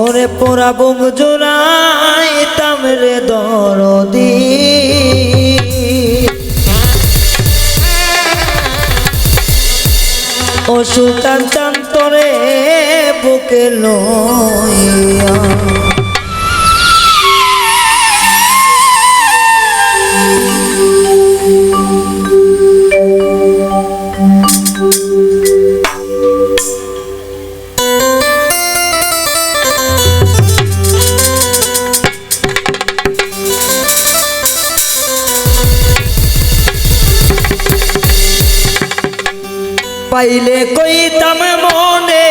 ওরে পোড়া বুক জোড়াই তামরে দরদি। ও সুতান চান্তরে বুকে লইয়া। পাইলে কইতাম মনে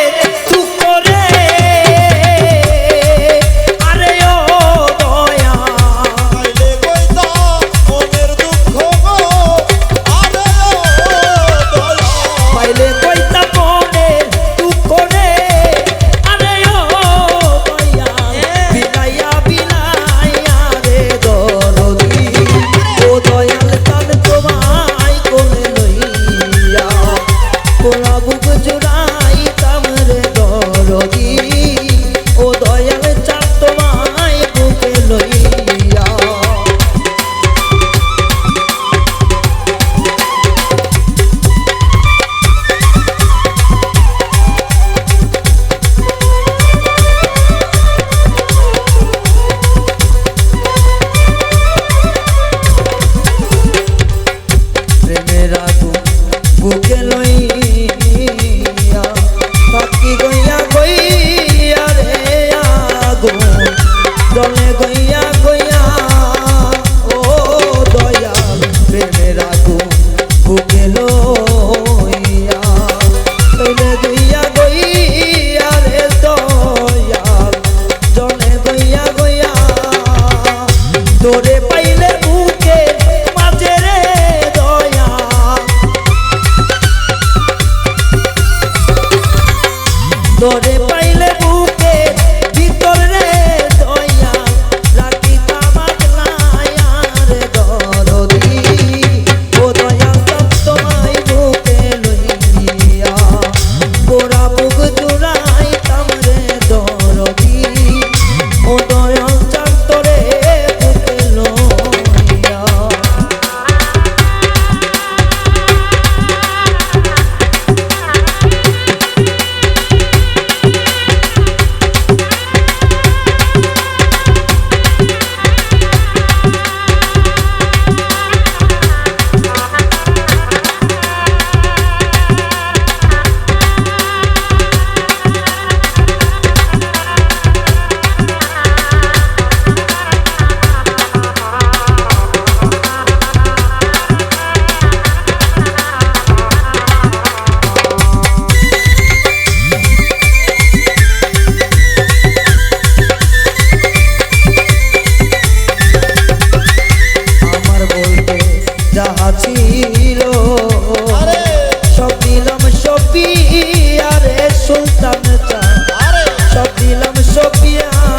বুকে লইয়া দইয়া গইয়া রে দয়া। জনে দইয়া গইয়া তোরে yeah.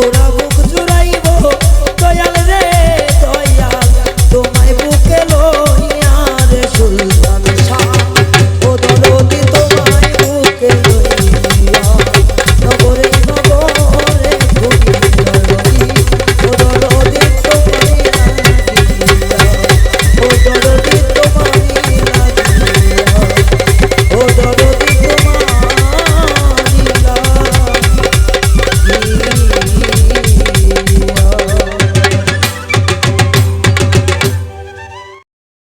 enamorado